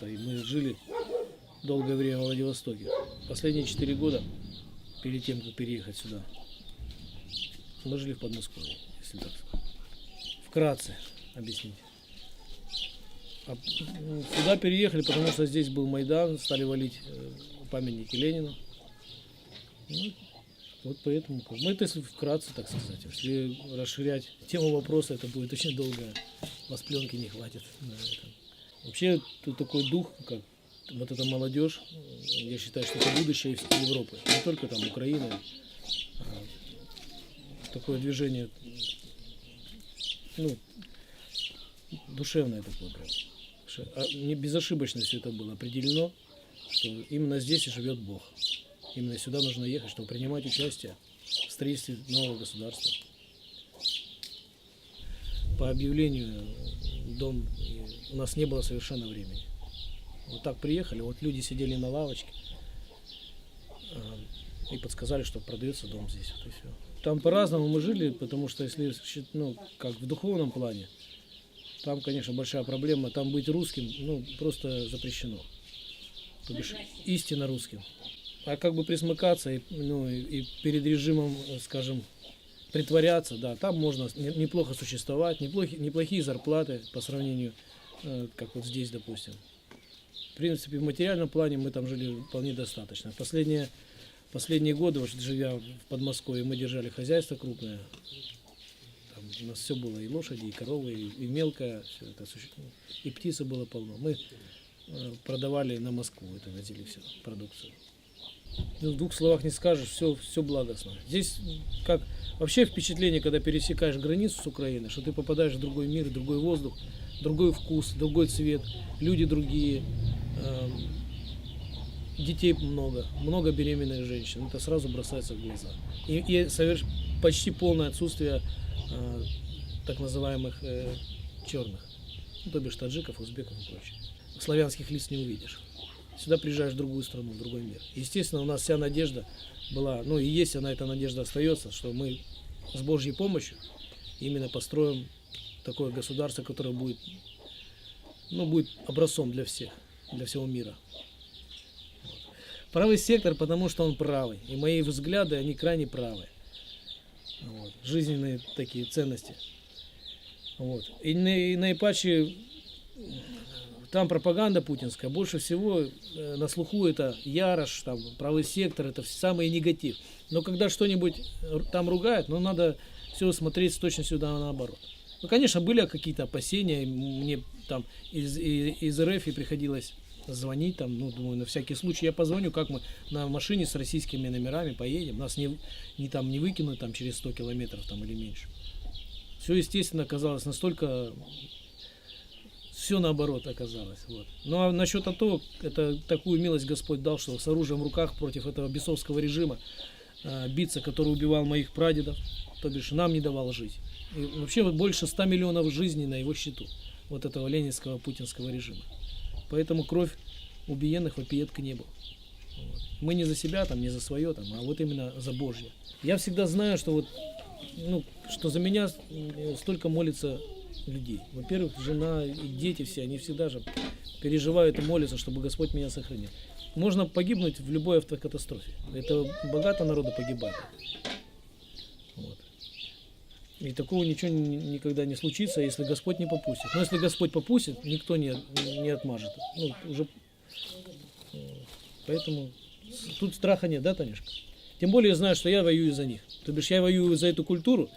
как-то, и мы жили долгое время в Владивостоке. Последние четыре года, перед тем, как переехать сюда, мы жили в Подмосковье, если так сказать. Вкратце объяснить. А, м, сюда переехали, потому что здесь был Майдан, стали валить э, памятники Ленину. Ну, вот поэтому, ну это если вкратце, так сказать. Если расширять тему вопроса, это будет очень долго. Вас пленки не хватит на это. Вообще, тут такой дух, как вот эта молодежь, я считаю, что это будущее Европы. Не только там Украины. а такое движение, ну, душевное такое прям. А Не безошибочно все это было определено, что именно здесь и живет Бог. Именно сюда нужно ехать, чтобы принимать участие в строительстве нового государства. По объявлению дом у нас не было совершенно времени. Вот так приехали, вот люди сидели на лавочке а, и подсказали, что продается дом здесь. Вот и все. Там по-разному мы жили, потому что если ну, как в духовном плане, там, конечно, большая проблема. Там быть русским, ну, просто запрещено. То бишь, истинно русским. А как бы присмыкаться и, ну, и, перед режимом, э, скажем, притворяться, да, там можно не- неплохо существовать, неплохие, неплохие зарплаты по сравнению, э, как вот здесь, допустим. В принципе, в материальном плане мы там жили вполне достаточно. Последние, последние годы, вот живя в Подмосковье, мы держали хозяйство крупное. Там у нас все было, и лошади, и коровы, и, и мелкое, все это, и птицы было полно. Мы э, продавали на Москву, это возили все, продукцию. Ну, в двух словах не скажешь, все, все благостно. Здесь как вообще впечатление, когда пересекаешь границу с Украиной, что ты попадаешь в другой мир, другой воздух, другой вкус, другой цвет, люди другие, эм, детей много, много беременных женщин. Это сразу бросается в глаза. И, и соверш- почти полное отсутствие э, так называемых э, черных, ну, то бишь таджиков, узбеков и прочее. Славянских лиц не увидишь. Сюда приезжаешь в другую страну, в другой мир. Естественно, у нас вся надежда была, ну и есть она, эта надежда остается, что мы с Божьей помощью именно построим такое государство, которое будет, ну, будет образцом для всех, для всего мира. Правый сектор, потому что он правый. И мои взгляды, они крайне правые. Вот. Жизненные такие ценности. Вот. И, на- и наипаче там пропаганда путинская, больше всего э, на слуху это Ярош, там, правый сектор, это самый негатив. Но когда что-нибудь р- там ругают, ну надо все смотреть с точностью да наоборот. Ну, конечно, были какие-то опасения, мне там из, из РФ и приходилось звонить, там, ну, думаю, на всякий случай я позвоню, как мы на машине с российскими номерами поедем, нас не, не там не выкинут там через 100 километров там или меньше. Все, естественно, оказалось настолько все наоборот оказалось. Вот. Ну а насчет АТО, это такую милость Господь дал, что с оружием в руках против этого бесовского режима э, биться, который убивал моих прадедов, то бишь нам не давал жить. И вообще вот больше 100 миллионов жизней на его счету, вот этого ленинского путинского режима. Поэтому кровь убиенных вопиет к небу. Вот. Мы не за себя, там, не за свое, там, а вот именно за Божье. Я всегда знаю, что вот, ну, что за меня э, столько молится людей. Во-первых, жена и дети все, они всегда же переживают и молятся, чтобы Господь меня сохранил. Можно погибнуть в любой автокатастрофе. Это богато народу погибает. Вот. И такого ничего ни- никогда не случится, если Господь не попустит. Но если Господь попустит, никто не, не отмажет. Ну, уже... э, Поэтому тут страха нет, да, Танюшка? Тем более я знаю, что я воюю за них. То бишь я воюю за эту культуру,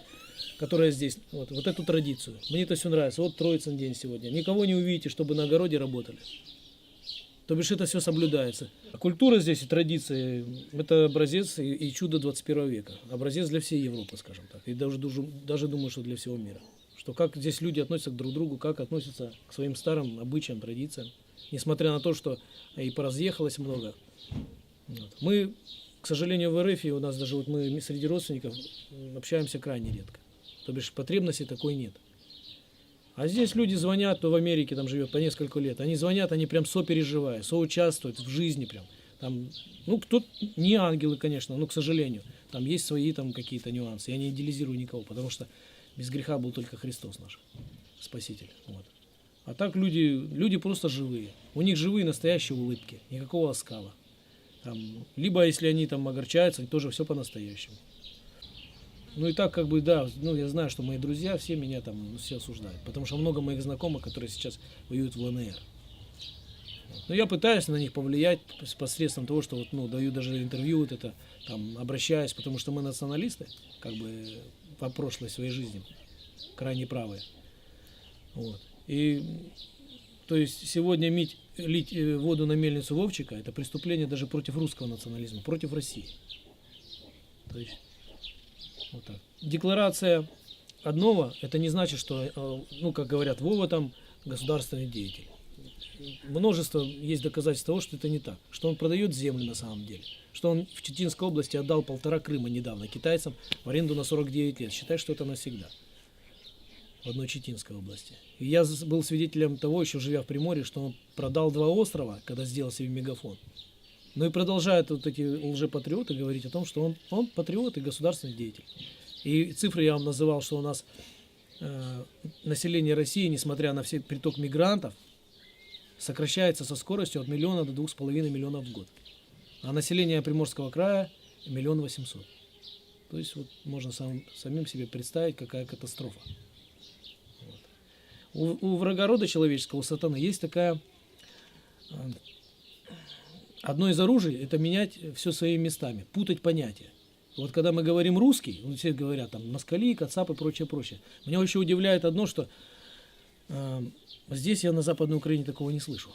которая здесь, вот, вот эту традицию. Мне это все нравится. Вот Троицын день сегодня. Никого не увидите, чтобы на огороде работали. То бишь это все соблюдается. Культура здесь и традиции – это образец и, и чудо 21 века. Образец для всей Европы, скажем так. И даже, даже, даже думаю, что для всего мира. Что как здесь люди относятся к друг другу, как относятся к своим старым обычаям, традициям. Несмотря на то, что и поразъехалось много. Вот. Мы, к сожалению, в РФ, и у нас даже вот мы среди родственников общаемся крайне редко. То бишь потребности такой нет. А здесь люди звонят, кто в Америке там живет по несколько лет. Они звонят, они прям сопереживают, соучаствуют в жизни прям. Там, ну, кто не ангелы, конечно, но, к сожалению, там есть свои там какие-то нюансы. Я не идеализирую никого, потому что без греха был только Христос наш, Спаситель. Вот. А так люди, люди просто живые. У них живые настоящие улыбки, никакого оскала. Там, либо если они там огорчаются, тоже все по-настоящему. Ну и так как бы, да, ну я знаю, что мои друзья все меня там ну, все осуждают. Потому что много моих знакомых, которые сейчас воюют в ЛНР. Но я пытаюсь на них повлиять посредством того, что вот, ну, даю даже интервью, вот это, там, обращаюсь, потому что мы националисты, как бы по прошлой своей жизни, крайне правые. Вот. И, то есть, сегодня мить, лить э, воду на мельницу Вовчика, это преступление даже против русского национализма, против России. То есть, вот так. Декларация одного, это не значит, что, э, ну, как говорят, Вова там государственный деятель. Множество есть доказательств того, что это не так. Что он продает землю на самом деле. Что он в Читинской области отдал полтора Крыма недавно китайцам в аренду на 49 лет. Считай, что это навсегда. В одной Читинской области. И я был свидетелем того, еще живя в Приморье, что он продал два острова, когда сделал себе мегафон. Ну и продолжают вот эти лжепатриоты говорить о том, что он, он патриот и государственный деятель. И цифры я вам называл, что у нас э, население России, несмотря на все приток мигрантов, сокращается со скоростью от миллиона до двух с половиной миллионов в год. А население Приморского края миллион восемьсот. То есть вот можно сам, самим себе представить, какая катастрофа. Вот. У, у врага рода человеческого, у сатаны, есть такая... Одно из оружий – это менять все своими местами, путать понятия. Вот когда мы говорим русский, вот все говорят там москали, кацап и прочее, прочее. Меня еще удивляет одно, что э, здесь я на Западной Украине такого не слышу.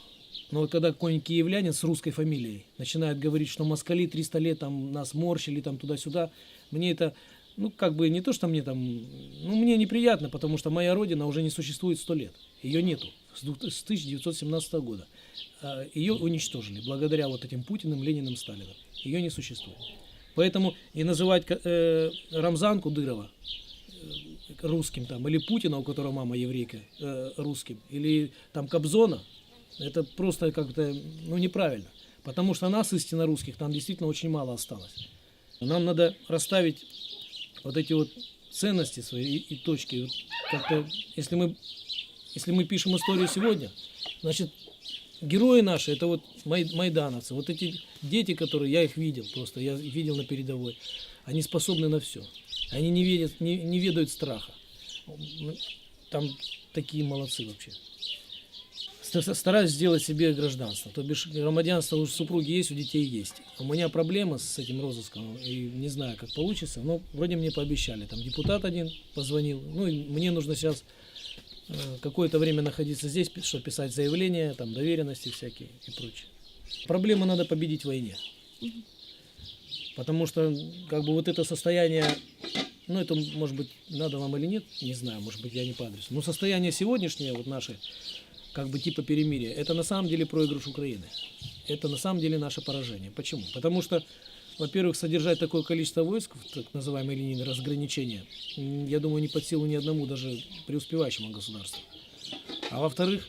Но вот когда какой-нибудь киевлянин с русской фамилией начинает говорить, что москали 300 лет там нас морщили там туда-сюда, мне это, ну как бы не то, что мне там, ну мне неприятно, потому что моя родина уже не существует 100 лет. Ее нету с двух- с 1917 года. А, Ее уничтожили благодаря вот этим Путиным, Лениным, Сталиным. Ее не существует. Поэтому и называть э, Рамзанку Дырова э, русским там, или Путина, у которого мама еврейка, э, русским, или там Кобзона, это просто как-то, ну, неправильно. Потому что нас, истинно русских, там действительно очень мало осталось. Нам надо расставить вот эти вот ценности свои и, и точки. Как-то, если мы, если мы пишем историю сегодня, значит, герои наши, это вот май- майдановцы, вот эти дети, которые, я их видел просто, я их видел на передовой, они способны на все. Они не, видят, не, не ведают страха. Ну, Там такие молодцы вообще. Ста- Стараюсь сделать себе гражданство. То бишь громадянство у супруги есть, у детей есть. У меня проблема с этим розыском, и не знаю, как получится, но вроде мне пообещали. Там депутат один позвонил. Ну, и мне нужно сейчас какое-то время находиться здесь, чтобы писать заявления, там, доверенности всякие и прочее. Проблемы надо победить в войне. Потому что, как бы, вот это состояние, ну, это, может быть, надо вам или нет, не знаю, может быть, я не по адресу. Но состояние сегодняшнее, вот наше, как бы, типа перемирия, это на самом деле проигрыш Украины. Это на самом деле наше поражение. Почему? Потому что, во-первых, содержать такое количество войск, в так называемой линии разграничения, я думаю, не под силу ни одному даже преуспевающему государству. А во-вторых,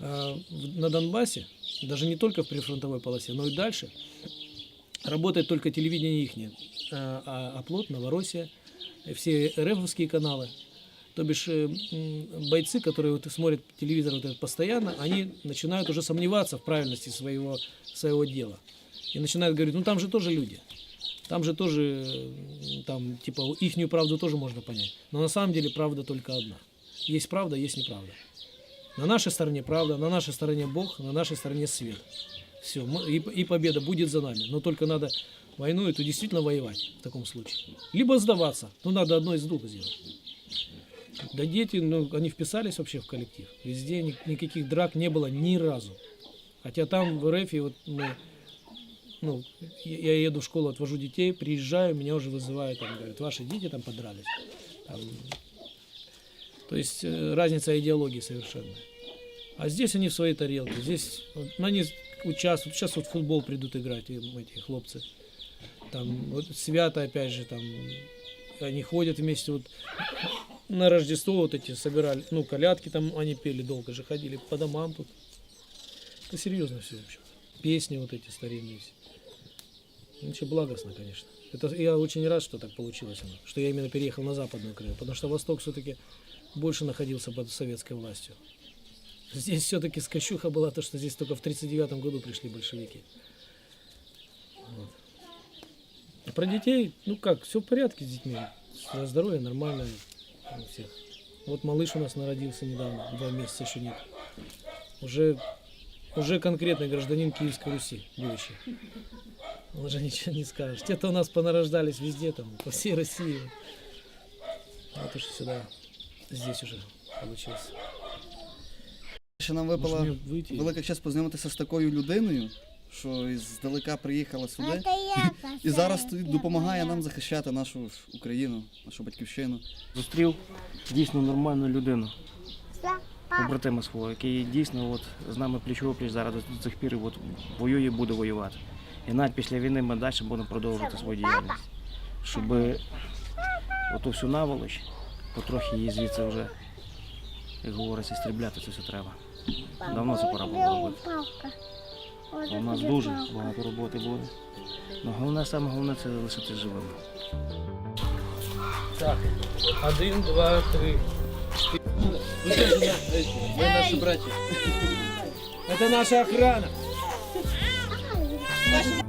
э, на Донбассе, даже не только в прифронтовой полосе, но и дальше, работает только телевидение их, а оплот, Новороссия, э, все РФовские каналы. То бишь э, бойцы, которые вот смотрят телевизор вот этот постоянно, они начинают уже сомневаться в правильности своего, своего дела. И начинают говорить, ну там же тоже люди. Там же тоже, э, там, типа, ихнюю правду тоже можно понять. Но на самом деле правда только одна. Есть правда, есть неправда. На нашей стороне правда, на нашей стороне Бог, на нашей стороне свет. Все, и, победа будет за нами. Но только надо войну эту действительно воевать в таком случае. Либо сдаваться. Ну, надо одно из двух сделать. Да дети, ну, они вписались вообще в коллектив. Везде ни- никаких драк не было ни разу. Хотя там в РФ, вот мы, ну, я я еду в школу, отвожу детей, приезжаю, меня уже вызывают, там, говорят, ваши дети там подрались. Там, то есть э, разница идеологии совершенно. А здесь они в своей тарелке. Здесь ну, они участвуют. Сейчас вот в футбол придут играть эти хлопцы. Там вот свято опять же там они ходят вместе вот на Рождество вот эти собирали, ну колядки там они пели долго же ходили по домам тут. Это серьезно все вообще. Песни вот эти старинные все. Ничего благостно, конечно. Это я очень рад, что так получилось, что я именно переехал на Западную Украину, потому что Восток все-таки больше находился под советской властью. Здесь все-таки скачуха была то, что здесь только в 1939 году пришли большевики. Вот. А про детей, ну как, все в порядке с детьми. С- Здоровье нормальное у всех. Вот малыш у нас народился недавно, два месяца еще нет. Уже, уже конкретный гражданин Киевской Руси, будущий. Уже ничего не скажешь. Те-то у нас понарождались везде, там, по всей России. Вот уж сюда, здесь уже получился. Ще нам випала велика честь познайомитися з такою людиною, що здалека приїхала сюди. І зараз допомагає нам захищати нашу Україну, нашу батьківщину. Зустрів дійсно нормальну людину, побратима свого, який дійсно от, з нами пліч пліч зараз до цих пір от, воює і буде воювати. І навіть після війни ми далі будемо продовжувати свою діяльність, щоб оту всю наволоч, потрохи її звідси вже, як говориться, стрібляти це все треба. Давно це пора було робити. У нас дуже багато роботи буде. Ну, головне, саме головне це лишити живими. Так, один, два, три. Ви наші браті. Это наша охрана. Especially